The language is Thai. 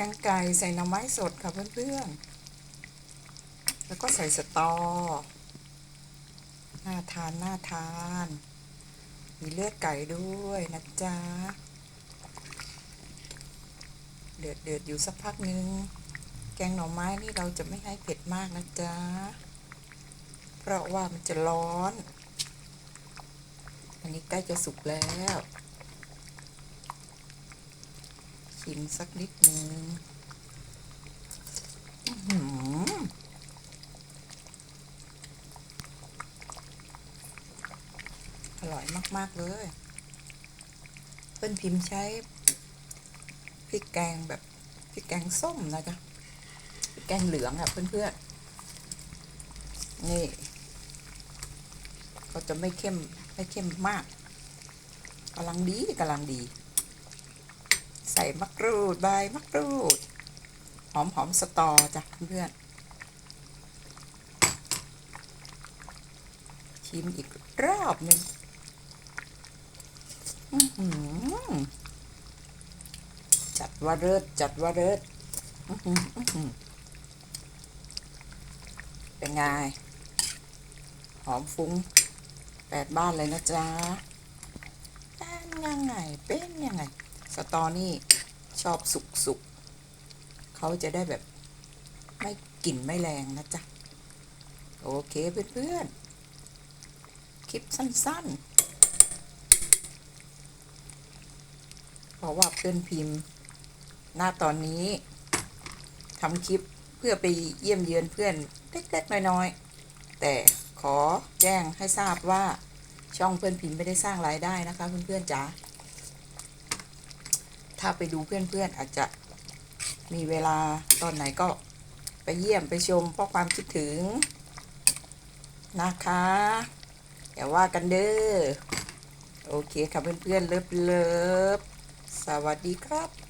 กงไก่ใส่หน่อไม้สดค่ะเพื่อนๆ แล้วก็ใส่สตอ น่าทานน่าทาน มีเลือดไก่ด้วยนะจ๊ะ เดือดเดือดอยู่สักพักนึง แกงหน่อไม้นี่เราจะไม่ให้เผ็ดมากนะจ๊ะ เพราะว่ามันจะร้อน อันนี้ใกล้จะสุกแล้ว ชิมสักนิดนึงอื้อหืออร่อยมาก ๆ เลยเพื่อนพิมพ์ใช้พริกแกงแบบพริกแกงส้มนะจ๊ะพริกแกงเหลืองอะเพื่อนๆ นี่ก็จะไม่เข้มไม่เข้มมากกำลังดีกำลังดี ใส่มะกรูดใบมะกรูด หอมหอมสตอจ้ะเพื่อนชิมอีกรอบหนึ่งจัดว่าเลิศจัดว่าเลิศเป็นไง หอมฟุ้งแปดบ้านเลยนะจ๊ะเป็นยังไง เป็นยังไง สตอนี่ชอบสุกสุกๆเขาจะได้แบบไม่กลิ่นไม่แรงนะจ๊ะ โอเคเพื่อนๆ คลิปสั้นๆ เพราะว่าเพื่อนพิมพ์ หน้าตอนนี้ทำคลิปเพื่อไปเยี่ยมเยือนเพื่อนเล็กๆน้อยๆ แต่ขอแจ้งให้ทราบว่าช่องเพื่อนพิมพ์ไม่ได้สร้างรายได้นะคะเพื่อนๆจ๋า ถ้าไปดูเพื่อนๆอาจจะมีเวลาตอนไหนก็ไปเยี่ยมไปชมเพราะความคิดถึงนะคะอย่าว่ากันเด้อโอเคค่ะเพื่อนๆเลิฟเลิฟสวัสดีครับ